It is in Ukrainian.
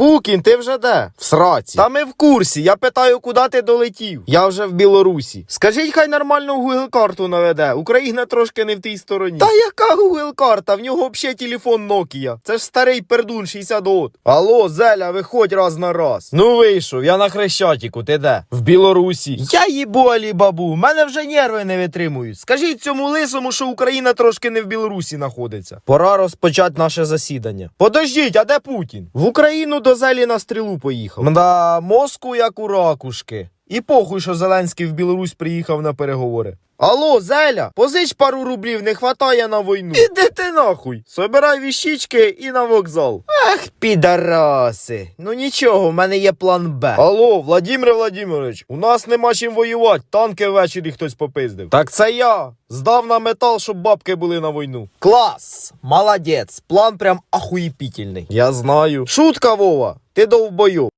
Пукін, ти вже де? В сраці. Та ми в курсі. Я питаю, куди ти долетів. Я вже в Білорусі. Скажіть, хай нормальну Google карту наведе. Україна трошки не в тій стороні. Та яка Google карта? В нього взагалі телефон Nokia. Це ж старий пердун 60 год. Алло, Зеля, виходь раз на раз. Ну вийшов, я на Хрещатіку, ти де? В Білорусі. Я їбу Алібабу, в мене вже нерви не витримують. Скажіть цьому лисому, що Україна трошки не в Білорусі знаходиться. Пора розпочати наше засідання. Подождіть, а де Путін? В Україну до Зелі на стрілу поїхав. Мда, мозку як у ракушки. І похуй, що Зеленський в Білорусь приїхав на переговори. Алло, Зеля, позич пару рублів, не хватає на війну. Іди ти нахуй. Собирай віщички і на вокзал. Ах, підараси. Ну нічого, в мене є план Б. Алло, Владимир Владимирович, у нас нема чим воювати. Танки ввечері хтось попиздив. Так це я. Здав на метал, щоб бабки були на війну. Клас! Молодець. План прям ахуєпітельний. Я знаю. Шутка, Вова. Ти довбойоб.